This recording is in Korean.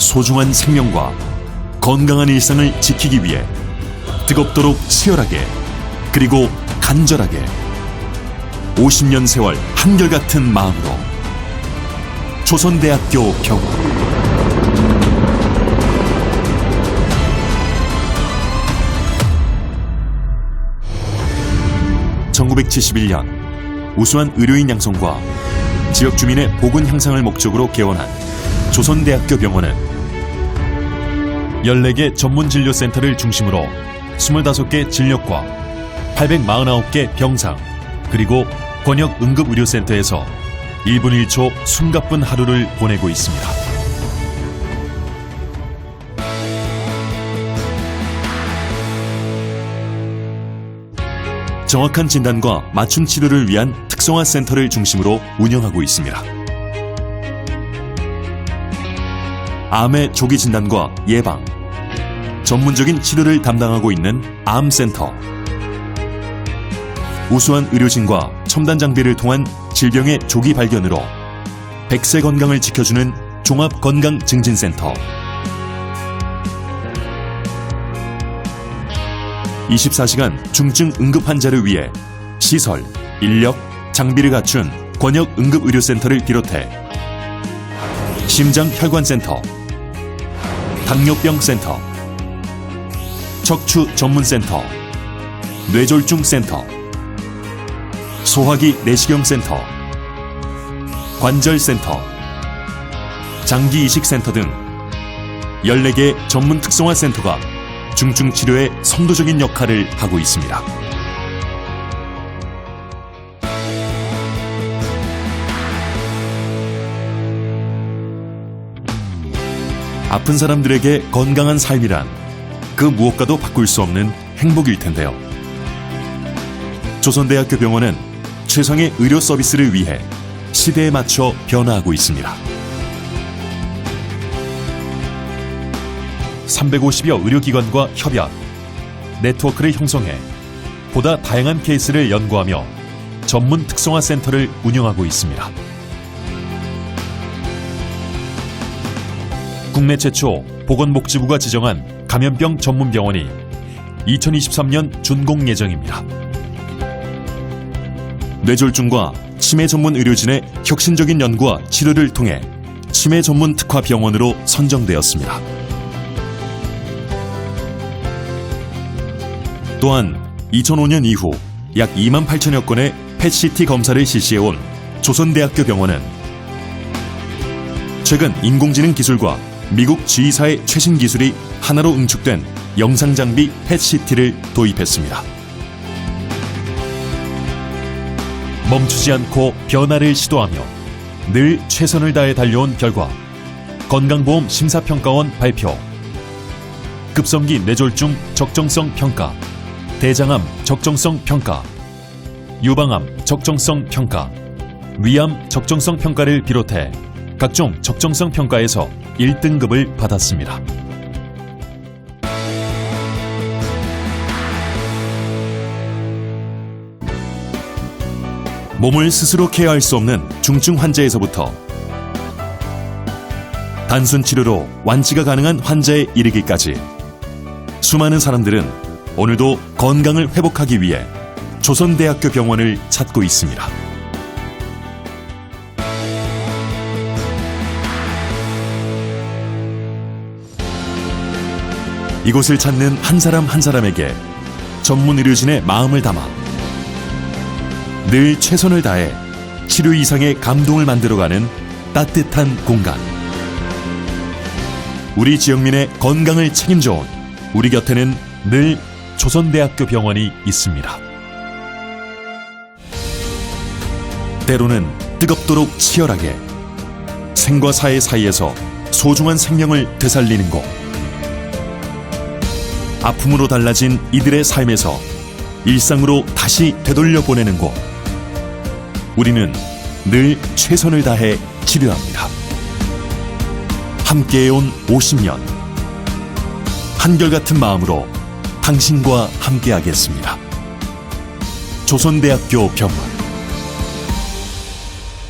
소중한 생명과 건강한 일상을 지키기 위해 뜨겁도록 치열하게 그리고 간절하게 50년 세월 한결같은 마음으로 조선대학교 병원. (1971년) 우수한 의료인 양성과 지역 주민의 보건 향상을 목적으로 개원한 조선대학교 병원은 14개 전문 진료 센터를 중심으로 25개 진료과 849개 병상 그리고 권역 응급 의료 센터에서 1분 1초 숨가쁜 하루를 보내고 있습니다. 정확한 진단과 맞춤 치료를 위한 특성화 센터를 중심으로 운영하고 있습니다. 암의 조기 진단과 예방, 전문적인 치료를 담당하고 있는 암센터, 우수한 의료진과 첨단 장비를 통한 질병의 조기 발견으로 100세 건강을 지켜주는 종합건강증진센터, 24시간 중증 응급 환자를 위해 시설, 인력, 장비를 갖춘 권역 응급의료센터를 비롯해 심장혈관센터, 당뇨병센터, 척추 전문센터, 뇌졸중센터, 소화기 내시경센터, 관절센터, 장기이식센터 등 14개 전문 특성화 센터가 중증 치료에 선도적인 역할을 하고 있습니다. 아픈 사람들에게 건강한 삶이란 그 무엇과도 바꿀 수 없는 행복일 텐데요. 조선대학교 병원은 최상의 의료 서비스를 위해 시대에 맞춰 변화하고 있습니다. 350여 의료기관과 협약, 네트워크를 형성해 보다 다양한 케이스를 연구하며 전문 특성화 센터를 운영하고 있습니다. 국내 최초 보건복지부가 지정한 감염병 전문 병원이 2023년 준공 예정입니다. 뇌졸중과 치매 전문 의료진의 혁신적인 연구와 치료를 통해 치매 전문 특화 병원으로 선정되었습니다. 또한 2005년 이후 약 2만 8천여 건의 펫CT 검사를 실시해온 조선대학교 병원은 최근 인공지능 기술과 미국 G사의 최신 기술이 하나로 응축된 영상 장비 펫CT를 도입했습니다. 멈추지 않고 변화를 시도하며 늘 최선을 다해 달려온 결과 건강보험 심사평가원 발표 급성기 뇌졸중 적정성 평가 대장암 적정성 평가, 유방암 적정성 평가, 위암 적정성 평가를 비롯해 각종 적정성 평가에서 1등급을 받았습니다. 몸을 스스로 케어할 수 없는 중증 환자에서부터 단순 치료로 완치가 가능한 환자에 이르기까지 수많은 사람들은 오늘도 건강을 회복하기 위해 조선대학교 병원을 찾고 있습니다. 이곳을 찾는 한 사람 한 사람에게 전문 의료진의 마음을 담아 늘 최선을 다해 치료 이상의 감동을 만들어가는 따뜻한 공간. 우리 지역민의 건강을 책임져온 우리 곁에는 늘 조선대학교 병원이 있습니다. 때로는 뜨겁도록 치열하게 생과 사의 사이에서 소중한 생명을 되살리는 곳. 아픔으로 달라진 이들의 삶에서 일상으로 다시 되돌려 보내는 곳. 우리는 늘 최선을 다해 치료합니다. 함께해온 50년. 한결같은 마음으로 당신과 함께하겠습니다. 조선대학교 병원